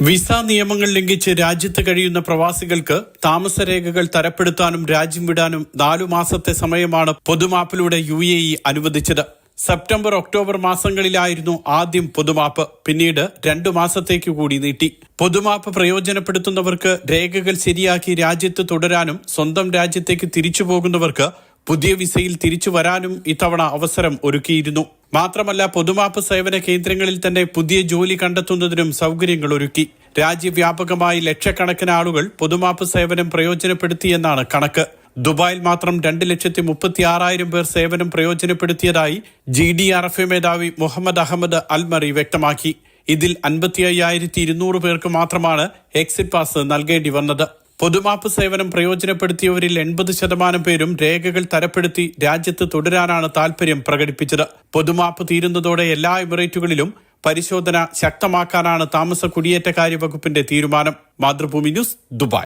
Visa നിയമങ്ങൾ ലംഘിച്ച് രാജ്യത്ത് കഴിയുന്ന പ്രവാസികൾക്ക് താമസരേഖകൾ തരപ്പെടുത്താനും രാജ്യം വിടാനും നാലു മാസത്തെ സമയമാണ് പൊതുമാപ്പിലൂടെ യു എ ഇ അനുവദിച്ചത്. സെപ്റ്റംബർ ഒക്ടോബർ മാസങ്ങളിലായിരുന്നു ആദ്യം പൊതുമാപ്പ്. പിന്നീട് രണ്ടു മാസത്തേക്ക് കൂടി നീട്ടി. പൊതുമാപ്പ് പ്രയോജനപ്പെടുത്തുന്നവർക്ക് രേഖകൾ ശരിയാക്കി രാജ്യത്ത് തുടരാനും സ്വന്തം രാജ്യത്തേക്ക് തിരിച്ചു പോകുന്നവർക്ക് പുതിയ വിസയിൽ തിരിച്ചു വരാനും ഇത്തവണ അവസരം ഒരുക്കിയിരുന്നു. മാത്രമല്ല പൊതുമാപ്പ് സേവന കേന്ദ്രങ്ങളിൽ തന്നെ പുതിയ ജോലി കണ്ടെത്തുന്നതിനും സൗകര്യങ്ങൾ ഒരുക്കി. രാജ്യവ്യാപകമായി ലക്ഷക്കണക്കിന് ആളുകൾ പൊതുമാപ്പ് സേവനം പ്രയോജനപ്പെടുത്തിയെന്നാണ് കണക്ക്. ദുബായിൽ മാത്രം രണ്ട് ലക്ഷത്തി മുപ്പത്തി ആറായിരം പേർ സേവനം പ്രയോജനപ്പെടുത്തിയതായി ജി ഡി ആർ എഫ് മേധാവി മുഹമ്മദ് അഹമ്മദ് അൽമറി വ്യക്തമാക്കി. ഇതിൽ അൻപത്തി അയ്യായിരത്തി ഇരുന്നൂറ് പേർക്ക് മാത്രമാണ് എക്സിറ്റ് പാസ് നൽകേണ്ടി വന്നത്. പൊതുമാപ്പ് സേവനം പ്രയോജനപ്പെടുത്തിയവരിൽ എൺപത് ശതമാനം പേരും രേഖകൾ തരപ്പെടുത്തി രാജ്യത്ത് തുടരാനാണ് താൽപര്യം പ്രകടിപ്പിച്ചത്. പൊതുമാപ്പ് തീരുന്നതോടെ എല്ലാ എമിറേറ്റുകളിലും പരിശോധന ശക്തമാക്കാനാണ് താമസ കുടിയേറ്റക്കാര്യ വകുപ്പിന്റെ തീരുമാനം. Mathrubhumi news Dubai.